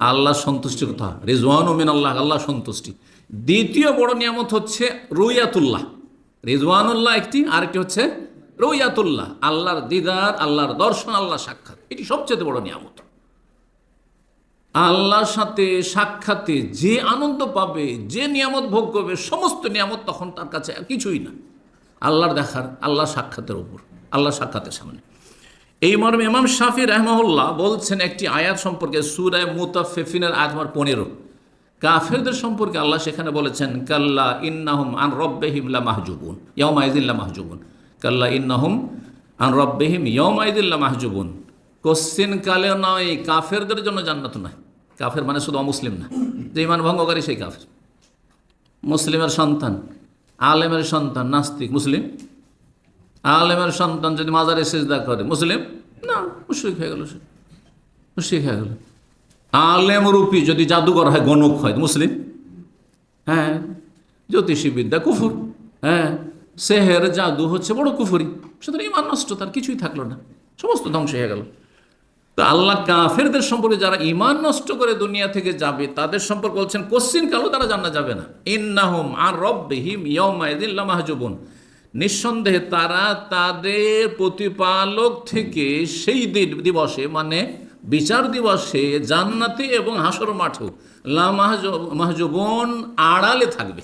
আল্লাহ সন্তুষ্টি কথা? রিজওয়ান ওমিন আল্লাহ আল্লাহ সন্তুষ্টি। দ্বিতীয় বড় নিয়ামত হচ্ছে রুইয়াতুল্লাহ। রিজওয়ানুল্লাহ একটি, আরেকটি হচ্ছে রুইয়াতুল্লাহ। আল্লাহর দিদার, আল্লাহর দর্শন আল্লাহ সাক্ষাৎ। এটি সবচেয়ে বড় নিয়ামত। আল্লাহর সাথে সাক্ষাতে যে আনন্দ পাবে, যে নিয়ামত ভোগ করবে, সমস্ত নিয়ামত তখন তার কাছে কিছুই না। আল্লাহর দেখার আল্লাহ সাক্ষাতের উপর আল্লাহ সাক্ষাতের সামনে। এই মর্মে ইমাম শাফি রহমাহুল্লাহ বলছেন একটি আয়াত সম্পর্কে সুরায় মুতাফেফিনের আজমার পনেরো। কাফেরদের সম্পর্কে আল্লাহ সেখানে বলেছেন, কাল্লা ইন্নাহুম আন রব্বেহিমলা মাহজুবুন ইয়মাইদিল্লা মাহজুবুন কাল্লা ইন্নাহুম আন রব্বেহিম ইয়মাইদিল্লা মাহজুবুন কোশ্চিন কালে নয়, কাফেরদের জন্য জান্নাত নয়। কাফের মানে শুধু অমুসলিম না, যে ইমান ভঙ্গকারী সেই কাফের। মুসলিমের সন্তান, আলেমের সন্তান, নাস্তিক, মুসলিম। আলেমের সন্তান যদি মাজারে সেজদা করে, মুসলিম? না, মুশ্রিক হয়ে গেল সে। মুশ্রিক হয়ে গেল। আলেম রূপী যদি জাদুঘর হয়, গণক হয় মুসলিম? হ্যাঁ। জ্যোতিষী বিদ্যা কুফুর। হ্যাঁ। সেহের জাদু হচ্ছে বড় কুফুরি। সুতরাং ইমান নষ্ট, তার কিছুই থাকল না। সমস্ত ধ্বংস হয়ে গেল। তো আল্লাহ কাফেরদের সম্পর্কে যারা ইমান নষ্ট করে দুনিয়া থেকে যাবে, তাদের সম্পর্কে বলছেন, কোশ্চিন কালো, তারা জানা যাবে না। ইন্নাহুম আর রব্বিহিম ইয়মাইদিল্লা মাহজুবুন নিঃসন্দেহে তারা তাদের প্রতিপালক থেকে সেই দিন দিবসে মানে বিচার দিবসে জান্নাতে এবং হাসর মাঠেও লা মাহজ- মাহজুবন আড়ালে থাকবে।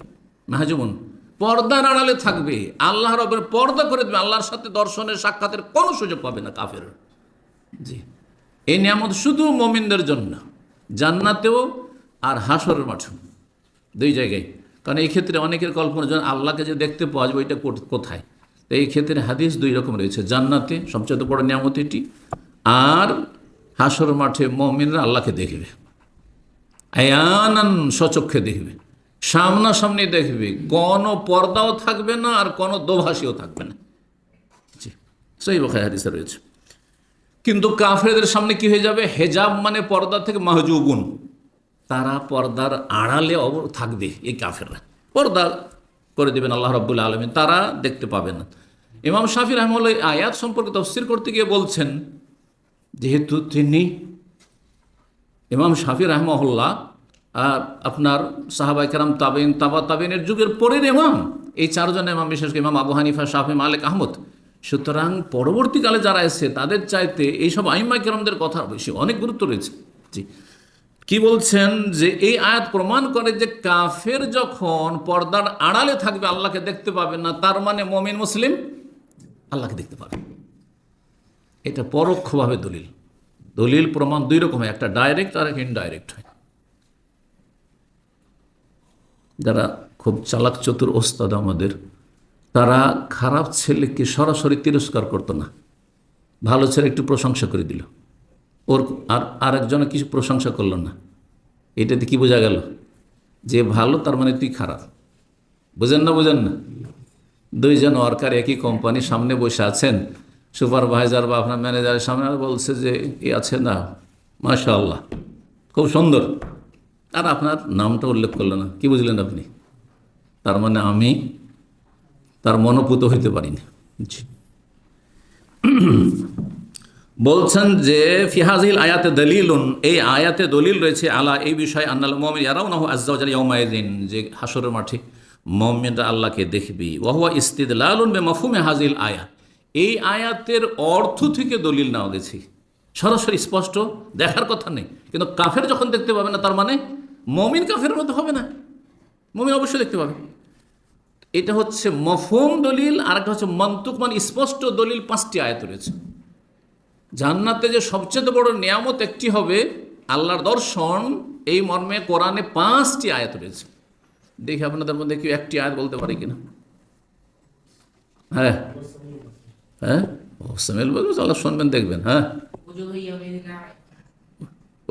মাহজুবন পর্দার আড়ালে থাকবে। আল্লাহ রবের পর্দা করে দেবে। আল্লাহর সাথে দর্শনের সাক্ষাতের কোনো সুযোগ পাবে না কাফের। জি। এই নিয়ামত শুধু মমিনদের জন্য জান্নাতেও আর হাসরের মাঠেও। দুই জায়গায় কারণ এই ক্ষেত্রে অনেকের কল্পনা যেন আল্লাহকে যে দেখতে পাওয়া যাবে কোট- কোথায়? তো এই ক্ষেত্রে হাদিস দুই রকম রয়েছে, জান্নাতে সবচেয়ে বড় নিয়ামত এটি, আর হাসর মাঠে মমিনরা আল্লাহকে দেখবে। আয়ানান সচক্ষে দেখবে, সামনাসামনি দেখবে, কোনো পর্দাও থাকবে না আর কোনো দোভাষীও থাকবে না। জি, সেই বখায় হাদিসে রয়েছে। কিন্তু কাফেরদের সামনে কি হয়ে যাবে? হেজাব মানে পর্দা থেকে মাহজুগুন তারা পর্দার আড়ালে অব- থাকবে এই কাফেররা। পর্দা করে দেবেন আল্লাহ রব্বুল আলমিন, তারা দেখতে পাবেন। না ইমাম শাফি রহমুল্লাহ এই আয়াত সম্পর্কে তফসির করতে গিয়ে বলছেন, যেহেতু তিনি ইমাম শাফি রহমহল্লা আর আপনার সাহাবাই কারাম তাবিন তাবা তাবিনের যুগের পরের ইমাম, এই চারজন ইমাম, বিশেষ করে ইমাম আবু হানিফা, শাফি, মালিক, আহমদ, সুতরাং পরবর্তীকালে যারা এসে তাদের চাইতে এইসব আইম্মা কেরামদের কথা বেশি, অনেক গুরুত্ব রয়েছে। জি। কি বলছেন? যে এই আয়াত প্রমাণ করে যে কাফের যখন পর্দার আড়ালে থাকবে, আল্লাহকে দেখতে পাবে না, তার মানে মমিন, মুসলিম আল্লাহকে দেখতে পাবে। এটা পরোক্ষভাবে দলিল। দলিল প্রমাণ দুই রকম হয় একটা ডাইরেক্ট আর একটা ইনডাইরেক্ট হয়। যারা খুব চালাক চতুর ওস্তাদ আমাদের, তারা খারাপ ছেলেকে সরাসরি তিরস্কার করতো না। ভালো ছেলে একটু প্রশংসা করে দিল। ওর আর আরেকজনে কিছু প্রশংসা করল না। এটাতে কি বোঝা গেল? যে ভালো, তার মানে তুই খারাপ। বুঝেন না বুঝেন না? দুইজন ওয়ার্কার একই কোম্পানির সামনে বসে আছেন। সুপারভাইজার বা আপনার ম্যানেজারের সামনে বলছে যে, এ আছে না মাশা আল্লাহ খুব সুন্দর। আর আপনার নামটা উল্লেখ করল না। কি বুঝলেন আপনি? তার মানে আমি তার মনোপুত হইতে পারিনি। জি। বলছেন যে ফিহাজিল আয়াতে দলিলুন এই আয়াতে দলিল রয়েছে, আলা এই বিষয়ে আন্নাল মোমিন ইয়ারাও না আজ্জাউজাল ইয়মায়দিন যে হাসরের মাঠে মোমিনরা আল্লাহকে দেখবি। ওহুয়া ইস্তিদলালুন বে মফুমে হাজিল আয়া এই আয়াতের অর্থ থেকে দলিল নেওয়া গেছে। সরাসরি স্পষ্ট, দেখার কথা নেই। কিন্তু কাফের যখন দেখতে পাবে না, তার মানে মমিন কাফের মতো হবে না। মমিন অবশ্যই দেখতে পাবে। এটা হচ্ছে মফুম দলিল আর একটা হচ্ছে মন্তুক। মানে স্পষ্ট দলিল পাঁচটি আয়াত রয়েছে। জান্নাতে যে সবচেয়ে বড় নিয়ামত একটি হবে আল্লাহর দর্শন, এই মর্মে কোরআনে পাঁচটি আয়াত রয়েছে। দেখি আপনাদের মধ্যে কেউ একটি আয়াত বলতে পারে কিনা? হ্যাঁ। হ্যাঁ? আল্লাহ শুনবেন, দেখবেন হ্যাঁ।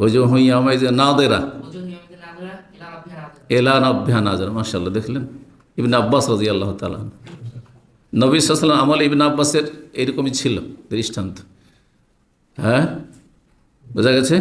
ওই ওজো হইয়া আমায় যে না দেরা এলান অভ্যান আজার মাসাল্লাহ দেখলেন? ইবিন আব্বাস রাজি আল্লাহ তালা নবী সাল্লাম আমল ইবিন আব্বাসের এরকমই ছিল দৃষ্টান্ত। হ্যাঁ? বোঝা গেছে?